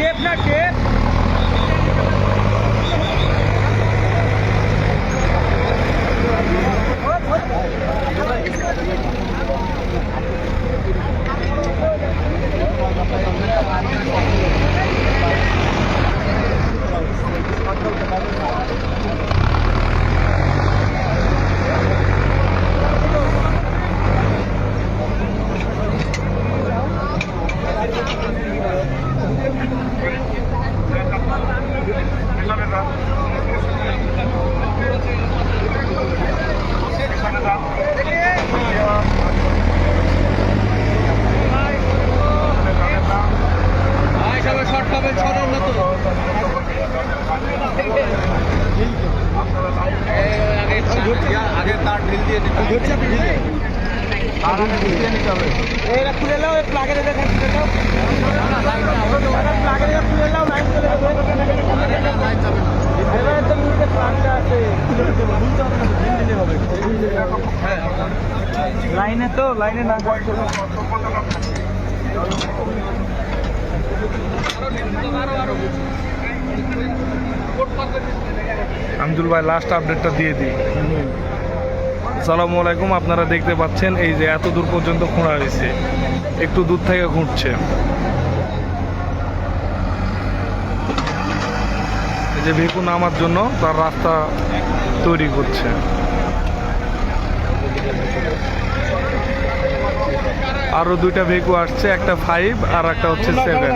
Tap ના tap দিয়ে হবে। আর দিয়ে নিতে হবে। এইটা খুলে নাও এই প্লাগের এটা খুলে নাও। প্লাগের এটা খুলে নাও লাইন চলে যাবে। এবারে তো নিচে প্লাগটা আছে। লাইনে তো লাইনে না আমজুল ভাই লাস্ট আপডেটটা দিয়ে দিই। সালামু আলাইকুম, আপনারা দেখতে পাচ্ছেন এই যে এত দূর পর্যন্ত খোঁড়া হয়েছে। একটু দূর থেকে ঘুরছে। এই যে ভেকু নামার জন্য তার রাস্তা তৈরি করছে। আরও দুইটা ভেকু আসছে, একটা ফাইভ আর একটা হচ্ছে সেভেন